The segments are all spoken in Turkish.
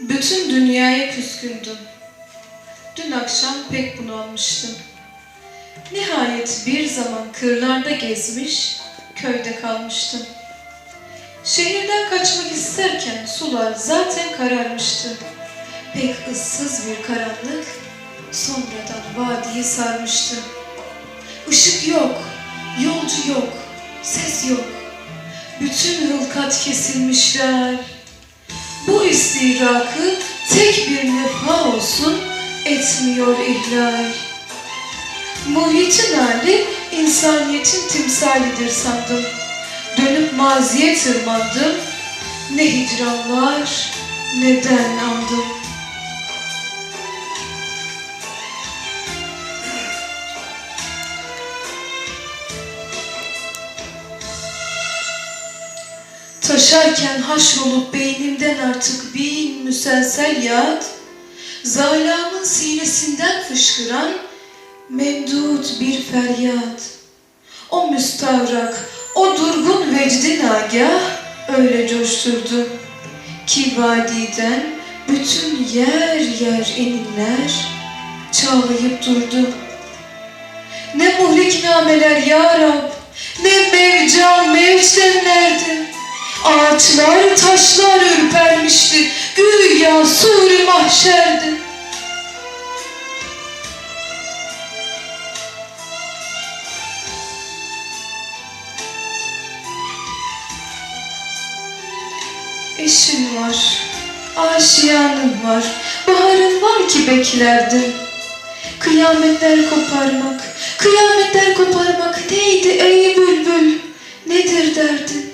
Bütün dünyaya küskündüm. Dün akşam pek bunalmıştım. Nihayet bir zaman kırlarda gezmiş, köyde kalmıştım. Şehirden kaçmak isterken sular zaten kararmıştı. Pek ıssız bir karanlık sonradan vadiyi sarmıştı. Işık yok, yolcu yok, ses yok. Bütün hılkat kesilmişler. Bu istirakı tek bir nefa olsun etmiyor ihlal. Muhitin hali insaniyetin timsalidir sandım. Dönüp maziye tırmandım. Ne hicranlar, neden andım. Taşarken haşrolup beynimden artık bin müselsel yağıt, zalamın sinesinden fışkıran memdut bir feryat. O müstavrak, o durgun vecdi nagah öyle coşturdu ki vadiden bütün yer yer eninler çağlayıp durdu. Ne muhlik nameler ya Rab, ne mevcan mevçlenlerdi. Ağaçlar, taşlar ürpermişti, güya suri mahşerdi. Eşin var, aşiyanın var, baharın var ki beklerdin. Kıyametler koparmak, kıyametler koparmak neydi ey bülbül, nedir derdin?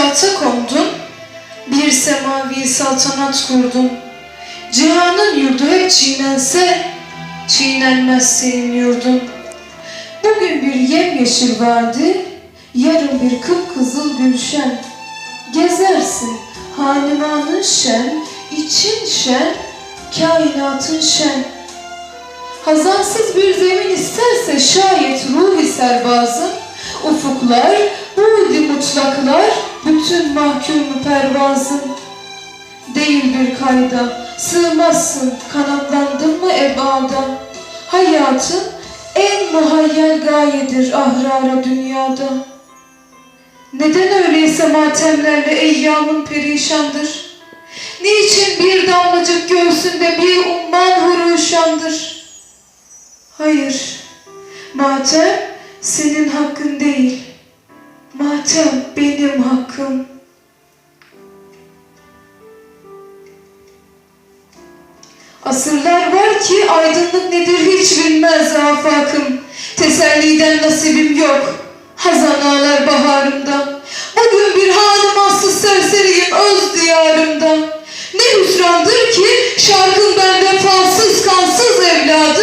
tahta kondun, bir semavi saltanat kurdun. Cihanın yurdu hep çiğnense, çiğnenmez senin yurdun. Bugün bir yemyeşil vadi, yarın bir kıpkızıl gülşen. Gezersin, hanimanın şen, için şen, kainatın şen. Hazansız bir zemin isterse şayet ruh serbazın, ufuklar, buğdi mutlaklar, bütün mahkumu pervazın. Değil bir kayda, sığmazsın, kanatlandın mı ebada. Hayatın en muhayyel gayedir ahrara dünyada. Neden öyleyse matemlerle eyyamın perişandır? Niçin bir damlacık göğsünde bir umman huruşandır? Hayır, matem senin hakkın değil. Matem benim hakkım. Asırlar var ki aydınlık nedir hiç bilmez afakım. Teselliden nasibim yok. Hazan ağlar baharımda. Bugün bir hanımansız serseriyim öz diyarımda. Ne hüsrandır ki şarkın ben vefasız kansız evladı.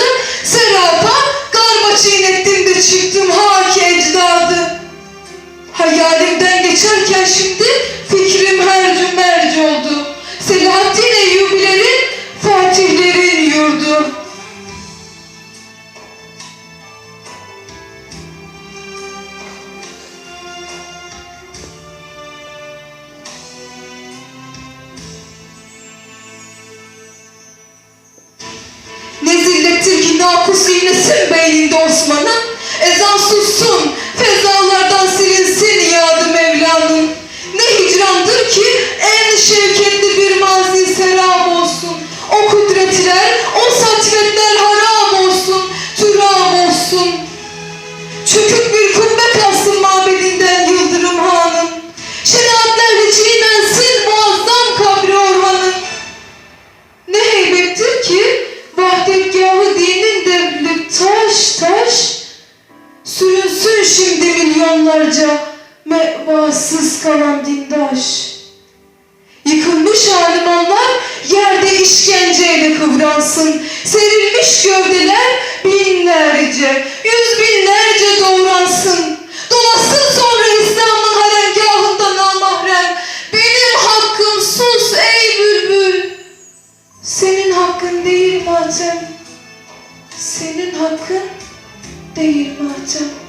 sinlesin beyninde Osman'ın, ezan sussun, fezalardan silinsin yadı Mevla'nın. Ne hicrandır ki en şevketli bir mazi serap olsun, o kudretler kalan dindaş. Yıkılmış alimanlar yerde işkenceyle kıvransın. Serilmiş gövdeler binlerce, yüz binlerce doğransın. Dolasın sonra İslam'ın haremgahında namahrem. Benim hakkım sus ey bülbül. Senin hakkın değil matem. Senin hakkın değil matem.